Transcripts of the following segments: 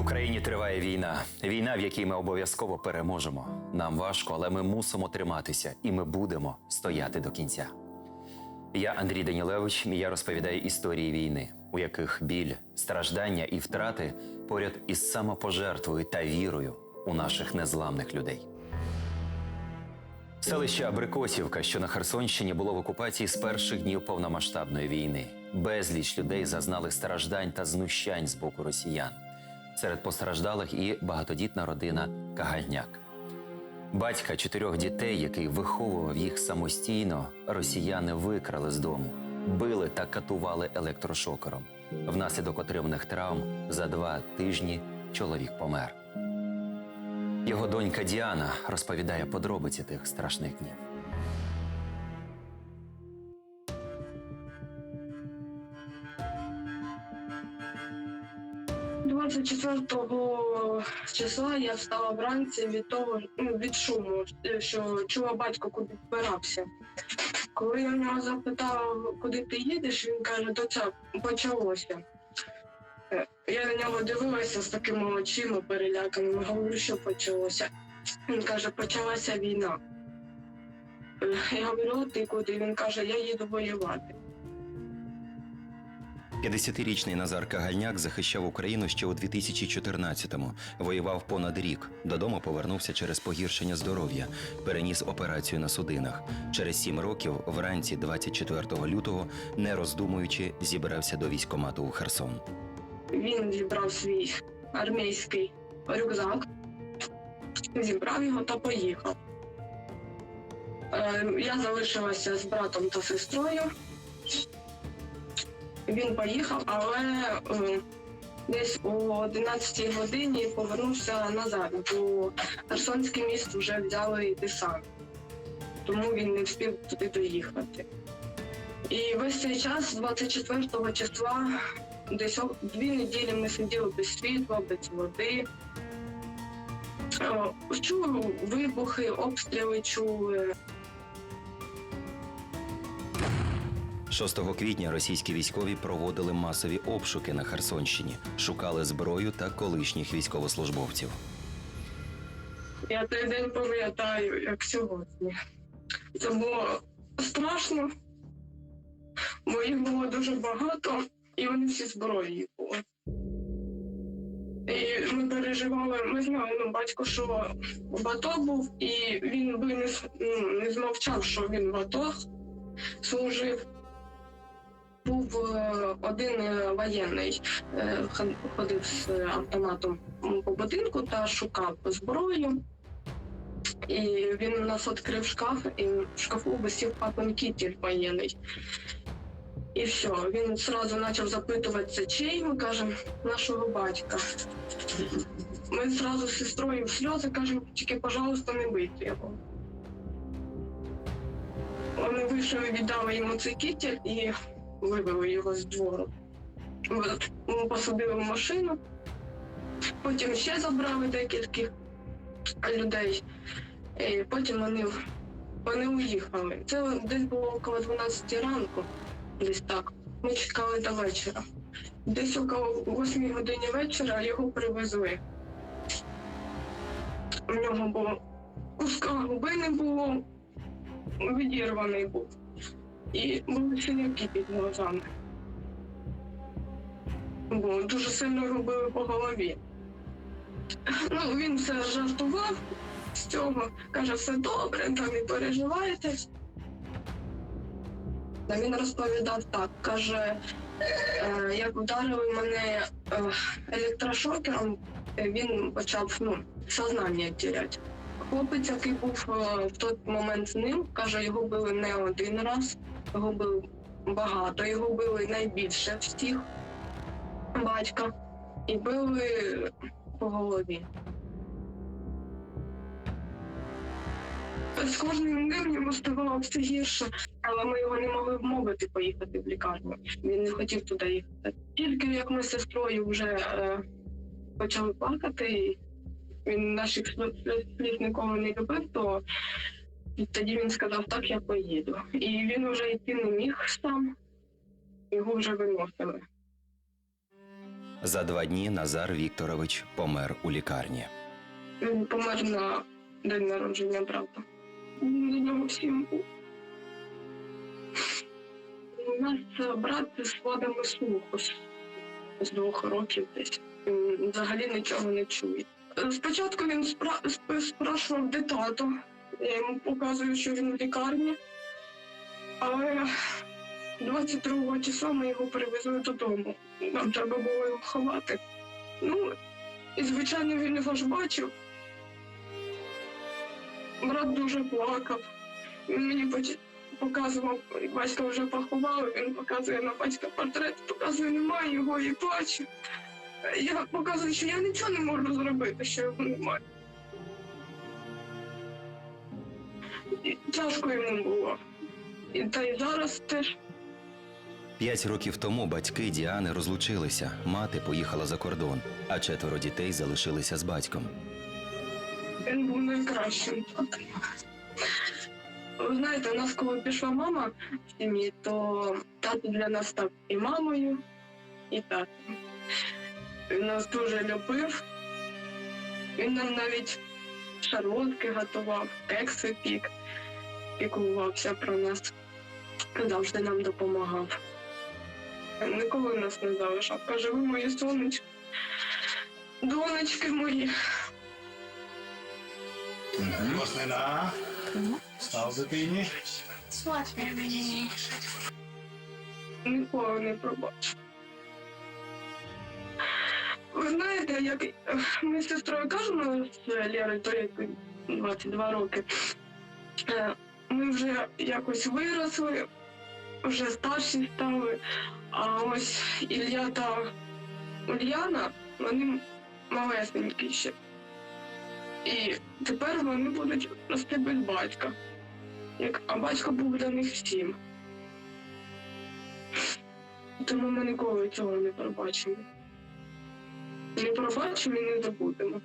Україні триває війна. Війна, в якій ми обов'язково переможемо. Нам важко, але ми мусимо триматися, і ми будемо стояти до кінця. Я Андрій Данілевич, і я розповідаю історії війни, у яких біль, страждання і втрати поряд із самопожертвою та вірою у наших незламних людей. Селище Абрикосівка, що на Херсонщині, було в окупації з перших днів повномасштабної війни. Безліч людей зазнали страждань та знущань з боку росіян. Серед постраждалих і багатодітна родина Кагальняк. Батька чотирьох дітей, який виховував їх самостійно, росіяни викрали з дому, били та катували електрошокером. Внаслідок отриманих травм за два тижні чоловік помер. Його донька Діана розповідає подробиці тих страшних днів. 24 числа я встала вранці від того ну, від шуму, що чула батько, куди збирався. Коли я в нього запитала, куди ти їдеш, він каже, то це почалося. Я на нього дивилася з такими очима переляканими, говорю, що почалося. Він каже, почалася війна. Е, Я говорю, «О, ти куди? Він каже, я їду воювати. 50-річний Назар Кагальняк захищав Україну ще у 2014-му. Воював понад рік. Додому повернувся через погіршення здоров'я. Переніс операцію на судинах. Через сім років, вранці 24 лютого, не роздумуючи, зібрався до військкомату у Херсон. Він зібрав свій армійський рюкзак, зібрав його та поїхав. Е, Я залишилася з братом та сестрою. Він поїхав, але е, десь о 11 годині повернувся назад, бо Херсонське місто вже взяли десант, тому він не встиг туди доїхати. І весь цей час, з 24 числа, десь дві неділі ми сиділи без світла, без води. Е, Чули вибухи, обстріли чули. 6 квітня російські військові проводили масові обшуки на Херсонщині, шукали зброю та колишніх військовослужбовців. Я той день пам'ятаю, як сьогодні. Це було страшно, бо їх було дуже багато, і вони всі зброєю були. І ми переживали, ми знали, ну, батько, що в АТО був, і він би не, не змовчав, що він в АТО служив. Був е, один е, воєнний, е, ходив з автоматом по будинку та шукав зброю. І він у нас відкрив шкаф, і в шкафу висів папин кітель воєнний. І все, він одразу почав запитуватися, чий ми кажемо, нашого батька. Ми одразу з сестрою в сльози кажемо, тільки, пожалуйста, не бийте його. Вони вийшли, віддали йому цей кітель і вивели його з двору. От, Ми посадили в машину, потім ще забрали декількох людей. І потім вони, вони уїхали. Це десь було около 12 ранку, десь так. Ми чекали до вечора. Десь около 8 годині вечора його привезли. У нього було куска губи не було, відірваний був. І були синяки під глазами. Бо дуже сильно його били по голові. Ну, він все жартував з цього, каже, все добре, там не переживайте. Та він розповідав так, каже, е, як вдарили мене е, електрошокером, він почав ну, сознання теряти. Хлопець, який був е, в той момент з ним, каже, його били не один раз, його били багато, його били найбільше всіх батька і били по голові. З кожним днем йому ставало все гірше, але ми його не могли вмовити поїхати в лікарню. Він не хотів туди їхати. Тільки як ми з сестрою вже е, почали плакати, і він наших слів ніколи не любив, то тоді він сказав, так, я поїду. І він вже йти не міг сам, його вже виносили. За два дні Назар Вікторович помер у лікарні. Він помер на день народження брата. Він До нього всім був. У нас е, брат з вадами слуху з- з двох років десь. Він взагалі нічого не чує. Е, Спочатку він спра- спрашував, де тато. Я йому показую, що він в лікарні. Але 22 числа ми його перевезли додому. Нам треба було його ховати. Ну, і звичайно, він його ж бачив. Брат дуже плакав. Він мені показував, батька вже поховали, він показує на батька портрет, показує, немає його і плаче. Я показую, що я нічого не можу зробити, що його немає. І тяжко йому було. І та й зараз теж П'ять років тому батьки Діани розлучилися. Мати поїхала за кордон, а четверо дітей залишилися з батьком. Він був найкращим. Ви знаєте, у нас коли пішла мама в сім'ї, то тато для нас став і мамою, і татом. Він нас дуже любив. Він нам навіть шарлотки готував, кекси пік, піклувався про нас, завжди нам допомагав. Ніколи нас не залишав. Каже, ви мої сонечки, донечки мої. Маслина. Став дитині. Ніколи не пробачу. Ви знаєте, як е, ми з сестрою кажемо з Лєрою, то як 22 роки. Ми вже якось виросли, вже старші стали. А ось Ілля та Ульяна, вони малесенькі ще. І тепер вони будуть рости без батька. Як, а батько був для них всім. Тому ми ніколи цього не пробачимо. Не пробачимо і не забудемо.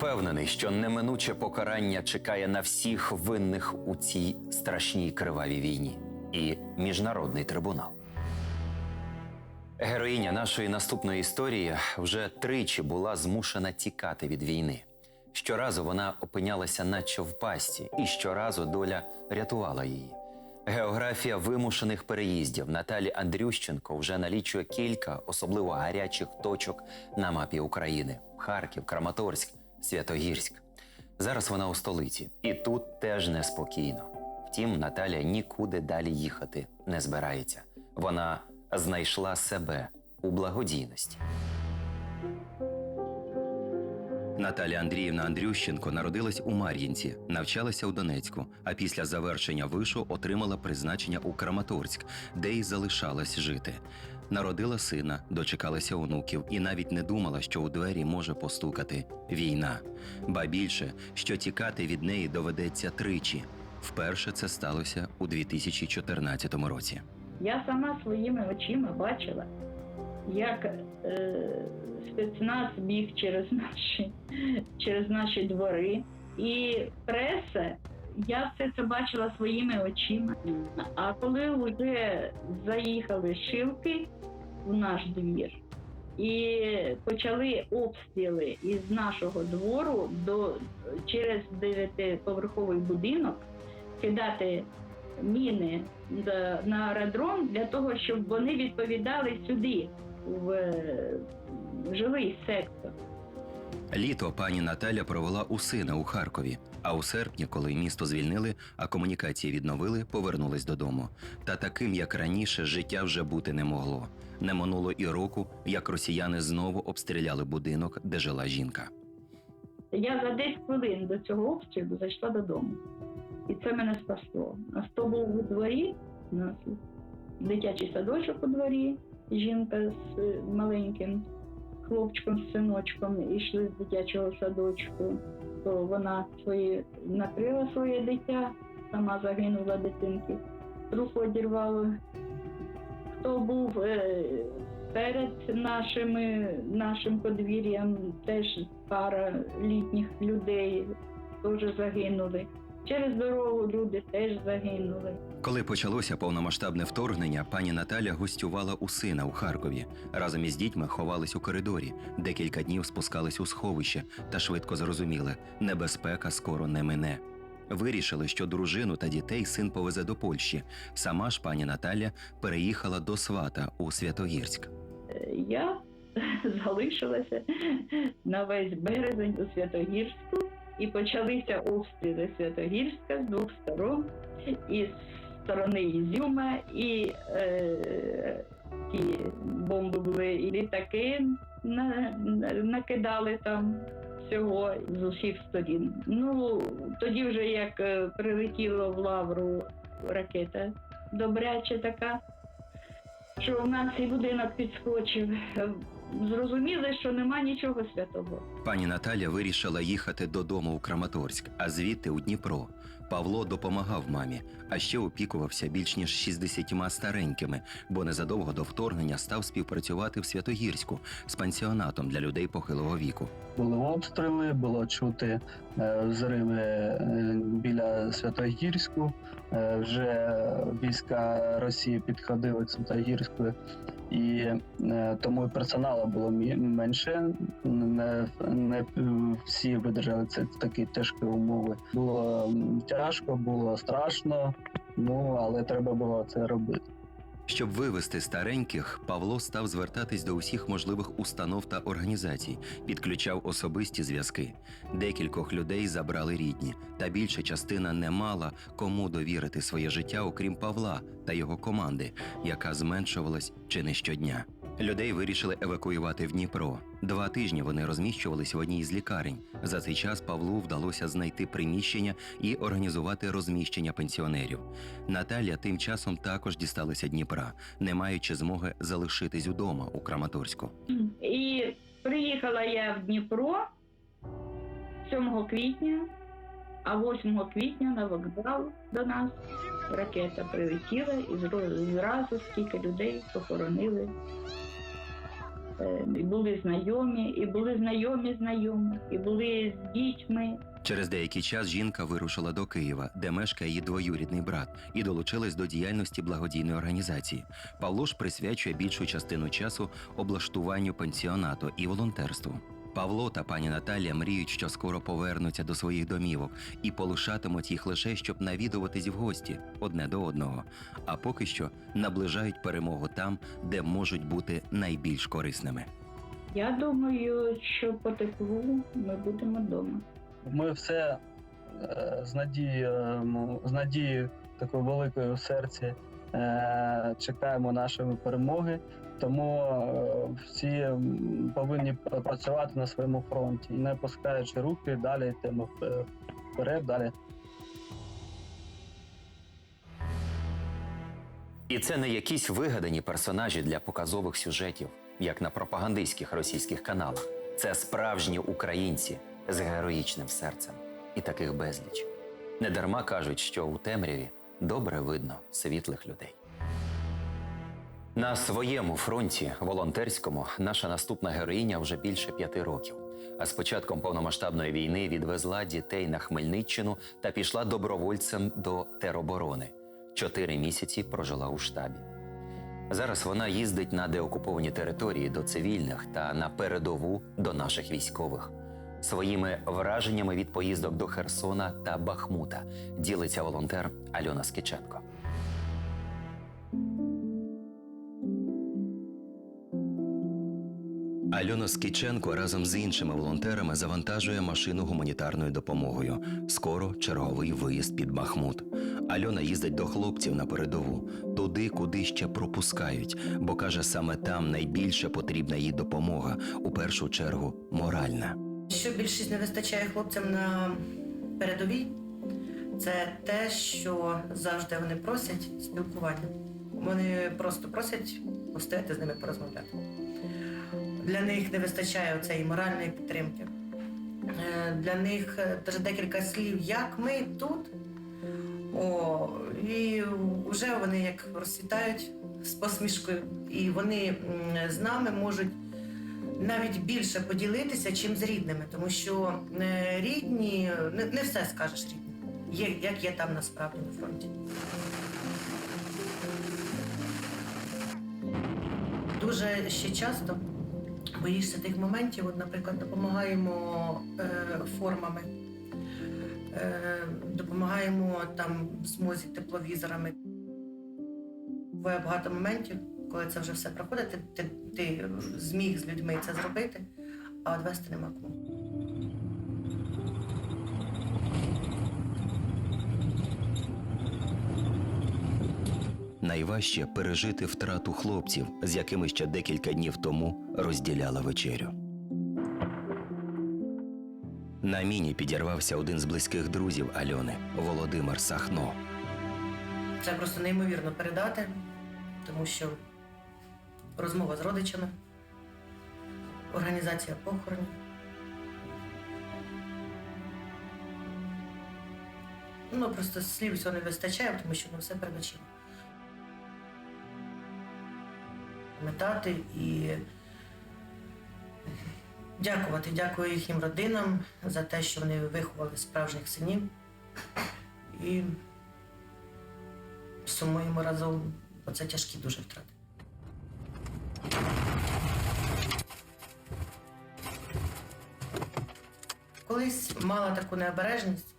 Упевнений, що неминуче покарання чекає на всіх винних у цій страшній кривавій війні і міжнародний трибунал. Героїня нашої наступної історії вже тричі була змушена тікати від війни. Щоразу вона опинялася наче в пасті, і щоразу доля рятувала її. Географія вимушених переїздів Наталі Андрющенко вже налічує кілька особливо гарячих точок на мапі України: Харків, Краматорськ, Святогірськ. Зараз вона у столиці, і тут теж неспокійно. Втім, Наталя нікуди далі їхати не збирається. Вона знайшла себе у благодійності. Наталя Андріївна Андрющенко народилась у Мар'їнці, навчалася у Донецьку, а після завершення вишу отримала призначення у Краматорськ, де й залишалась жити. Народила сина, дочекалася онуків і навіть не думала, що у двері може постукати війна. Ба більше, що тікати від неї доведеться тричі. Вперше це сталося у 2014 році. Я сама своїми очима бачила, як е, спецназ біг через наші, через наші двори. І преса, я все це бачила своїми очима. А коли вже заїхали шилки в наш двір і почали обстріли із нашого двору до через дев'ятиповерховий будинок кидати міни на- аеродром для того, щоб вони відповідали сюди, в е, жилий сектор. Літо пані Наталя провела у сина у Харкові. А у серпні, коли місто звільнили, а комунікації відновили, повернулась додому. Та таким, як раніше, життя вже бути не могло. Не минуло і року, як росіяни знову обстріляли будинок, де жила жінка. Я за 10 хвилин до цього обстрілу зайшла додому. І це мене спасло. А то був у дворі, у нас дитячий садочок у дворі, жінка з маленьким хлопчиком, з синочком йшли з дитячого садочку, то вона свої накрила своє дитя, сама загинула дитинки, руку одірвала. Хто був е, перед нашими, нашим подвір'ям, теж пара літніх людей теж загинули. Через дорогу люди теж загинули. Коли почалося повномасштабне вторгнення, пані Наталя гостювала у сина у Харкові. Разом із дітьми ховались у коридорі, декілька днів спускались у сховище та швидко зрозуміли, небезпека скоро не мине. Вирішили, що дружину та дітей син повезе до Польщі. Сама ж пані Наталя переїхала до свата у Святогірськ. Я залишилася на весь березень у Святогірську, і почалися обстріли Святогірська з двох сторон, і сторони Ізюма, і е, ті бомби були, і літаки на, на- накидали там всього з усіх сторін. Ну, тоді вже як е, прилетіло в лавру ракета добряча така, що в нас і будинок підскочив. Е, Зрозуміли, що нема нічого святого. Пані Наталя вирішила їхати додому у Краматорськ, а звідти у Дніпро. Павло допомагав мамі, а ще опікувався більш ніж 60 старенькими, бо незадовго до вторгнення став співпрацювати в Святогірську з пансіонатом для людей похилого віку. Були обстріли, було чути взриви е, біля Святогірську. Е, Вже війська Росії підходили к Святогірську, і е, тому і персоналу було менше. Не, не всі видержали це такі тяжкі умови. Було тяжко, було страшно. Ну але треба було це робити. Щоб вивести стареньких, Павло став звертатись до усіх можливих установ та організацій, підключав особисті зв'язки. Декількох людей забрали рідні, та більша частина не мала кому довірити своє життя, окрім Павла та його команди, яка зменшувалась чи не щодня. Людей вирішили евакуювати в Дніпро. Два тижні вони розміщувались в одній з лікарень. За цей час Павлу вдалося знайти приміщення і організувати розміщення пенсіонерів. Наталя тим часом також дісталася Дніпра, не маючи змоги залишитись удома у Краматорську. І приїхала я в Дніпро 7 квітня, а 8 квітня на вокзал до нас ракета прилетіла і зразу скільки людей похоронили. Е, І були знайомі, і були знайомі знайомі, і були з дітьми. Через деякий час жінка вирушила до Києва, де мешкає її двоюрідний брат, і долучилась до діяльності благодійної організації. Павло ж присвячує більшу частину часу облаштуванню пансіонату і волонтерству. Павло та пані Наталія мріють, що скоро повернуться до своїх домівок і полишатимуть їх лише щоб навідуватись в гості одне до одного. А поки що наближають перемогу там, де можуть бути найбільш корисними. Я думаю, що по теплу ми будемо вдома. Ми все е, з надією, з надією такою великою в серці чекаємо нашої перемоги. Тому е, всі повинні працювати на своєму фронті не опускаючи руки, далі йдемо вперед, далі І це не якісь вигадані персонажі для показових сюжетів, як на пропагандистських російських каналах. Це справжні українці з героїчним серцем. І таких безліч. Недарма кажуть, що у темряві добре видно світлих людей. На своєму фронті, волонтерському, наша наступна героїня вже більше п'яти років. А з початком повномасштабної війни відвезла дітей на Хмельниччину та пішла добровольцем до тероборони. Чотири місяці прожила у штабі. Зараз вона їздить на деокуповані території до цивільних та на передову до наших військових. Своїми враженнями від поїздок до Херсона та Бахмута ділиться волонтер Альона Скиченко. Альона Скіченко разом з іншими волонтерами завантажує машину гуманітарною допомогою. Скоро черговий виїзд під Бахмут. Альона їздить до хлопців на передову, туди, куди ще пропускають, бо каже, саме там найбільше потрібна їй допомога, у першу чергу моральна. Що більшість не вистачає хлопцям на передовій, це те, що завжди вони просять спілкування. Вони просто просять постояти з ними порозмовляти. Для них не вистачає цієї моральної підтримки. Е, Для них е, теж декілька слів, як ми тут. О, і вже вони як розцвітають з посмішкою, і вони з нами можуть навіть більше поділитися, чим з рідними, тому що е, рідні не, все скажеш рідним. є, як є там насправді на фронті. Дуже ще часто боїшся тих моментів. От, наприклад, допомагаємо е, формами, е, допомагаємо там в змозі тепловізорами. Буває багато моментів, коли це вже все проходить, ти, ти, ти зміг з людьми це зробити, а відвести нема кому. Найважче пережити втрату хлопців, з якими ще декілька днів тому розділяла вечерю. На міні підірвався один з близьких друзів Альони Володимир Сахно. Це просто неймовірно передати, тому що розмова з родичами, організація похоронів. Ну, просто слів цього не вистачає, тому що ну, все перед очима. Метати і дякувати, дякую їхнім родинам за те, що вони виховали справжніх синів. І сумуємо разом, бо це тяжкі дуже втрати. Колись мала таку необережність,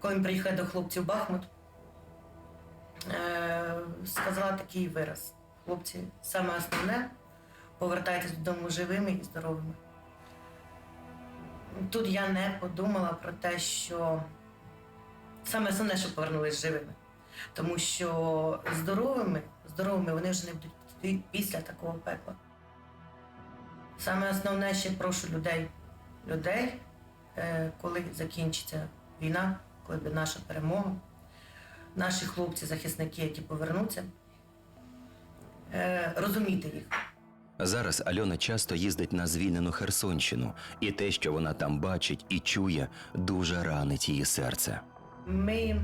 коли ми приїхали до хлопців в Бахмут, е- сказала такий вираз. Хлопці, саме основне повертайтесь додому живими і здоровими. Тут я не подумала про те, що саме основне, щоб повернулись живими. Тому що здоровими, здоровими вони вже не будуть після такого пекла. Саме основне ще прошу людей, людей, е, коли закінчиться війна, коли буде наша перемога, наші хлопці, захисники, які повернуться, е, розуміти їх. Зараз Альона часто їздить на звільнену Херсонщину, і те, що вона там бачить і чує, дуже ранить її серце. Ми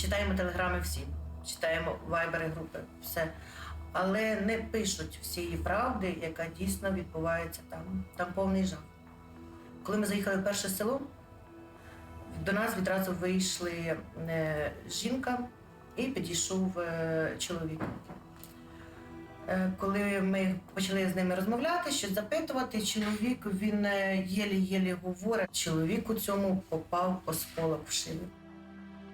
читаємо телеграми всі, читаємо вайбери групи, все. Але не пишуть всієї правди, яка дійсно відбувається там. Там повний жах. Коли ми заїхали в перше село, до нас відразу вийшли е, жінка і підійшов е, чоловік. Е, Коли ми почали з ними розмовляти, щось запитувати, чоловік він єлі-єлі говорить. Чоловік у цьому попав по сполох в шию.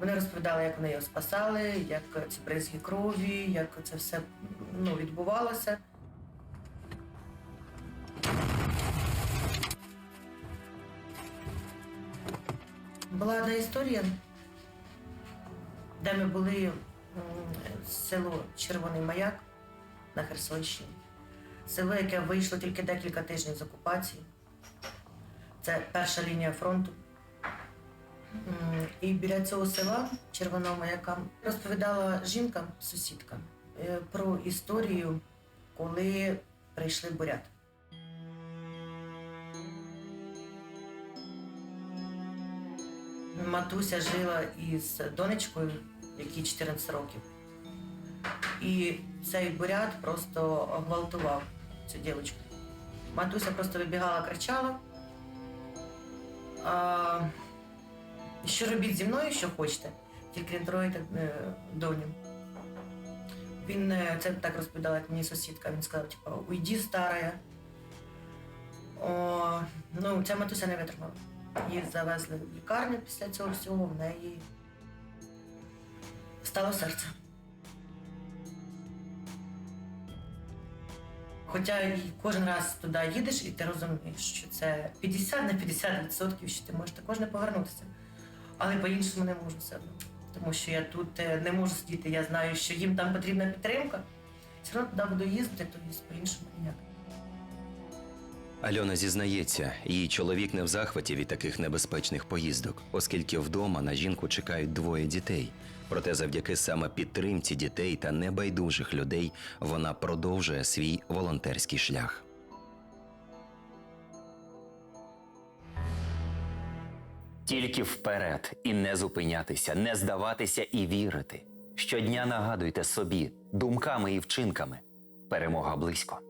Вони розповідали, як вони його спасали, як ці бризки крові, як це все ну, відбувалося. Була одна історія, де ми були село Червоний Маяк на Херсонщині. Село, яке вийшло тільки декілька тижнів з окупації. Це перша лінія фронту. І біля цього села Червоного маяка розповідала жінка, сусідка, е, про історію, коли прийшли буряти. Матуся жила із донечкою, якій 14 років. І цей бурят просто гвалтував цю дівчинку. Матуся просто вибігала, кричала. А, що робіть зі мною, що хочете, тільки не доню. Він е, це так розповідала як мені сусідка. Він сказав, типу, уйди, старая. О, ну, ця матуся не витримала. Її завезли в лікарню після цього всього, в неї стало серце. Хоча кожен раз туди їдеш, і ти розумієш, що це 50 на 50%, що ти можеш також не повернутися. Але по-іншому не можу все одно. Тому що я тут е, не можу сидіти, я знаю, що їм там потрібна підтримка. Все одно туди буду їздити, то по-іншому ніяк. Альона зізнається, її чоловік не в захваті від таких небезпечних поїздок, оскільки вдома на жінку чекають двоє дітей. Проте, завдяки саме підтримці дітей та небайдужих людей, вона продовжує свій волонтерський шлях. Тільки вперед і не зупинятися, не здаватися і вірити. Щодня нагадуйте собі думками і вчинками. Перемога близько.